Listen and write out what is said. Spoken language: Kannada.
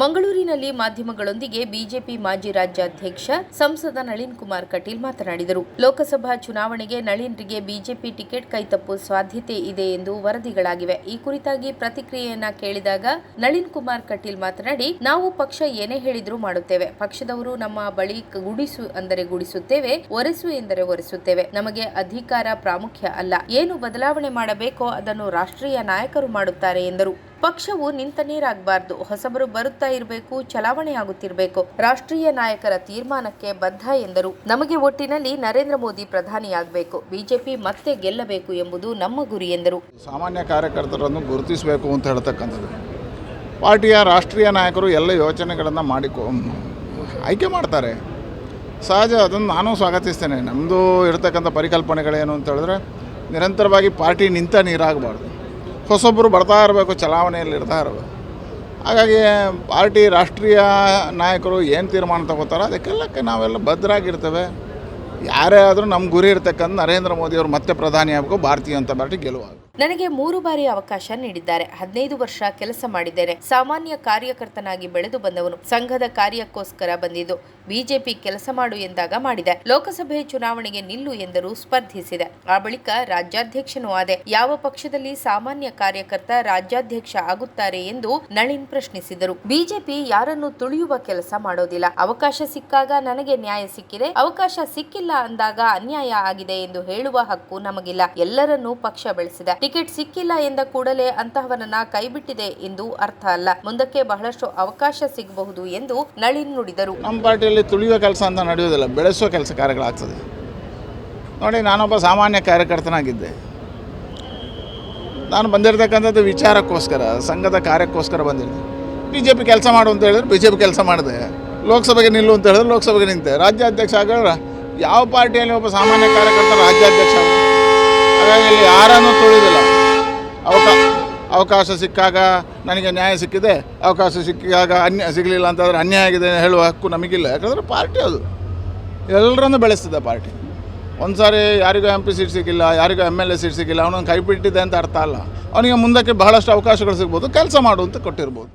ಮಂಗಳೂರಿನಲ್ಲಿ ಮಾಧ್ಯಮಗಳೊಂದಿಗೆ ಬಿಜೆಪಿ ಮಾಜಿ ರಾಜ್ಯಾಧ್ಯಕ್ಷ ಸಂಸದ ನಳಿನ್ ಕುಮಾರ್ ಕಟೀಲ್ ಮಾತನಾಡಿದರು. ಲೋಕಸಭಾ ಚುನಾವಣೆಗೆ ನಳಿನ್ರಿಗೆ ಬಿಜೆಪಿ ಟಿಕೆಟ್ ಕೈತಪ್ಪು ಸಾಧ್ಯತೆ ಇದೆ ಎಂದು ವರದಿಗಳಾಗಿವೆ. ಈ ಕುರಿತಾಗಿ ಪ್ರತಿಕ್ರಿಯೆಯನ್ನ ಕೇಳಿದಾಗ ನಳಿನ್ ಕುಮಾರ್ ಕಟೀಲ್ ಮಾತನಾಡಿ, ನಾವು ಪಕ್ಷ ಏನೇ ಹೇಳಿದ್ರೂ ಮಾಡುತ್ತೇವೆ. ಪಕ್ಷದವರು ನಮ್ಮ ಬಳಿ ಗುಡಿಸು ಅಂದರೆ ಗುಡಿಸುತ್ತೇವೆ, ಒರೆಸು ಎಂದರೆ ಒರೆಸುತ್ತೇವೆ. ನಮಗೆ ಅಧಿಕಾರ ಪ್ರಾಮುಖ್ಯ ಅಲ್ಲ. ಏನು ಬದಲಾವಣೆ ಮಾಡಬೇಕೋ ಅದನ್ನು ರಾಷ್ಟ್ರೀಯ ನಾಯಕರು ಮಾಡುತ್ತಾರೆ ಎಂದರು. ಪಕ್ಷವು ನಿಂತ ನೀರಾಗಬಾರ್ದು. ಹೊಸಬರು ಬರುತ್ತಾ ಇರಬೇಕು ಚಲಾವಣೆಯಾಗುತ್ತಿರಬೇಕು ರಾಷ್ಟ್ರೀಯ ನಾಯಕರ ತೀರ್ಮಾನಕ್ಕೆ ಬದ್ಧ ಎಂದರು. ನಮಗೆ ಒಟ್ಟಿನಲ್ಲಿ ನರೇಂದ್ರ ಮೋದಿ ಪ್ರಧಾನಿಯಾಗಬೇಕು. ಬಿಜೆಪಿ ಮತ್ತೆ ಗೆಲ್ಲಬೇಕು ಎಂಬುದು ನಮ್ಮ ಗುರಿ ಎಂದರು. ಸಾಮಾನ್ಯ ಕಾರ್ಯಕರ್ತರನ್ನು ಗುರುತಿಸಬೇಕು ಅಂತ ಹೇಳ್ತಕ್ಕಂಥದ್ದು. ಪಾರ್ಟಿಯ ರಾಷ್ಟ್ರೀಯ ನಾಯಕರು ಎಲ್ಲ ಯೋಚನೆಗಳನ್ನು ಮಾಡಿಕೊ ಆಯ್ಕೆ ಮಾಡ್ತಾರೆ. ಸಹಜ, ಅದನ್ನು ನಾನು ಸ್ವಾಗತಿಸ್ತೇನೆ. ನಮ್ಮದು ಇರತಕ್ಕಂಥ ಪರಿಕಲ್ಪನೆಗಳೇನು ಅಂತ ಹೇಳಿದ್ರೆ, ನಿರಂತರವಾಗಿ ಪಾರ್ಟಿ ನಿಂತ ನೀರಾಗಬಾರ್ದು. ಹೊಸೊಬ್ಬರು ಬರ್ತಾ ಇರಬೇಕು, ಚಲಾವಣೆಯಲ್ಲಿ ಇರ್ತಾ ಇರಬೇಕು. ಹಾಗಾಗಿ ಪಾರ್ಟಿ ರಾಷ್ಟ್ರೀಯ ನಾಯಕರು ಏನು ತೀರ್ಮಾನ ತಗೋತಾರೋ ಅದಕ್ಕೆಲ್ಲಕ್ಕೆ ನಾವೆಲ್ಲ ಭದ್ರಾಗಿರ್ತೇವೆ. ಯಾರೇ ಆದರೂ ನಮ್ಮ ಗುರಿ ಇರ್ತಕ್ಕಂಥ ನರೇಂದ್ರ ಮೋದಿಯವರು ಮತ್ತೆ ಪ್ರಧಾನಿ ಆಗಬೇಕು, ಭಾರತೀಯ ಜನತಾ ಪಾರ್ಟಿ ಗೆಲುವಾಗಬೇಕು. ನನಗೆ ಮೂರು ಬಾರಿ ಅವಕಾಶ ನೀಡಿದ್ದಾರೆ. ಹದಿನೈದು ವರ್ಷ ಕೆಲಸ ಮಾಡಿದ್ದೇನೆ. ಸಾಮಾನ್ಯ ಕಾರ್ಯಕರ್ತನಾಗಿ ಬೆಳೆದು ಬಂದವನು. ಸಂಘದ ಕಾರ್ಯಕ್ಕೋಸ್ಕರ ಬಂದಿದ್ದು. ಬಿಜೆಪಿ ಕೆಲಸ ಮಾಡು ಎಂದಾಗ ಮಾಡಿದೆ. ಲೋಕಸಭೆ ಚುನಾವಣೆಗೆ ನಿಲ್ಲು ಎಂದರು ಸ್ಪರ್ಧಿಸಿದೆ. ಆ ಬಳಿಕ ರಾಜ್ಯಾಧ್ಯಕ್ಷನೂ ಆದೆ. ಯಾವ ಪಕ್ಷದಲ್ಲಿ ಸಾಮಾನ್ಯ ಕಾರ್ಯಕರ್ತ ರಾಜ್ಯಾಧ್ಯಕ್ಷ ಆಗುತ್ತಾರೆ ಎಂದು ನಳಿನ್ ಪ್ರಶ್ನಿಸಿದರು. ಬಿಜೆಪಿ ಯಾರನ್ನು ತುಳಿಯುವ ಕೆಲಸ ಮಾಡೋದಿಲ್ಲ. ಅವಕಾಶ ಸಿಕ್ಕಾಗ ನನಗೆ ನ್ಯಾಯ ಸಿಕ್ಕಿದೆ. ಅವಕಾಶ ಸಿಕ್ಕಿಲ್ಲ ಅಂದಾಗ ಅನ್ಯಾಯ ಆಗಿದೆ ಎಂದು ಹೇಳುವ ಹಕ್ಕು ನಮಗಿಲ್ಲ. ಎಲ್ಲರನ್ನೂ ಪಕ್ಷ ಬೆಳೆಸಿದೆ. ಟಿಕೆಟ್ ಸಿಕ್ಕಿಲ್ಲ ಎಂದ ಕೂಡಲೇ ಅಂತಹವನನ್ನ ಕೈಬಿಟ್ಟಿದೆ ಎಂದು ಅರ್ಥ ಅಲ್ಲ. ಮುಂದಕ್ಕೆ ಬಹಳಷ್ಟು ಅವಕಾಶ ಸಿಗಬಹುದು ಎಂದು ನಳಿನ್ ನುಡಿದರು. ನಮ್ಮ ಪಾರ್ಟಿಯಲ್ಲಿ ತುಳಿಯುವ ಕೆಲಸ ಅಂತ ನಡೆಯುವುದಿಲ್ಲ, ಬೆಳೆಸುವ ಕೆಲಸ ಕಾರ್ಯಗಳಾಗ್ತದೆ. ನೋಡಿ, ನಾನೊಬ್ಬ ಸಾಮಾನ್ಯ ಕಾರ್ಯಕರ್ತನಾಗಿದ್ದೆ. ನಾನು ಬಂದಿರತಕ್ಕಂಥದ್ದು ವಿಚಾರಕ್ಕೋಸ್ಕರ, ಸಂಘದ ಕಾರ್ಯಕ್ಕೋಸ್ಕರ ಬಂದಿದ್ದೆ. ಬಿ ಜೆ ಪಿ ಕೆಲಸ ಮಾಡು ಅಂತ ಹೇಳಿದ್ರೆ ಬಿ ಜೆ ಪಿ ಕೆಲಸ ಮಾಡಿದೆ. ಲೋಕಸಭೆಗೆ ನಿಲ್ಲು ಅಂತ ಹೇಳಿದ್ರೆ ಲೋಕಸಭೆಗೆ ನಿಂತೆ. ರಾಜ್ಯಾಧ್ಯಕ್ಷ ಆಗ ಯಾವ ಪಾರ್ಟಿಯಲ್ಲಿ ಒಬ್ಬ ಸಾಮಾನ್ಯ ಕಾರ್ಯಕರ್ತ ರಾಜ್ಯಾಧ್ಯಕ್ಷ? ಹಾಗಾಗಿ ಇಲ್ಲಿ ಯಾರನ್ನು ತುಳಿದಿಲ್ಲ. ಅವಕಾಶ ಅವಕಾಶ ಸಿಕ್ಕಾಗ ನನಗೆ ನ್ಯಾಯ ಸಿಕ್ಕಿದೆ, ಅವಕಾಶ ಸಿಕ್ಕಾಗ ಅನ್ಯ, ಸಿಗಲಿಲ್ಲ ಅಂತಂದರೆ ಅನ್ಯಾಯ ಆಗಿದೆ ಹೇಳುವ ಹಕ್ಕು ನಮಗಿಲ್ಲ. ಯಾಕಂದರೆ ಪಾರ್ಟಿ ಅದು. ಎಲ್ಲರನ್ನು ಬೆಳೆಸ್ತಿದೆ ಪಾರ್ಟಿ. ಒಂದು ಸಾರಿ ಯಾರಿಗೂ ಎಂ ಪಿ ಸೀಟ್ ಸಿಕ್ಕಿಲ್ಲ, ಯಾರಿಗೂ ಎಂ ಎಲ್ ಎ ಸೀಟ್ ಸಿಕ್ಕಿಲ್ಲ, ಅವನನ್ನು ಕೈ ಬಿಟ್ಟಿದೆ ಅಂತ ಅರ್ಥ ಅಲ್ಲ. ಅವನಿಗೆ ಮುಂದಕ್ಕೆ ಬಹಳಷ್ಟು ಅವಕಾಶಗಳು ಸಿಗ್ಬೋದು, ಕೆಲಸ ಮಾಡು ಅಂತ ಕೊಟ್ಟಿರ್ಬೋದು.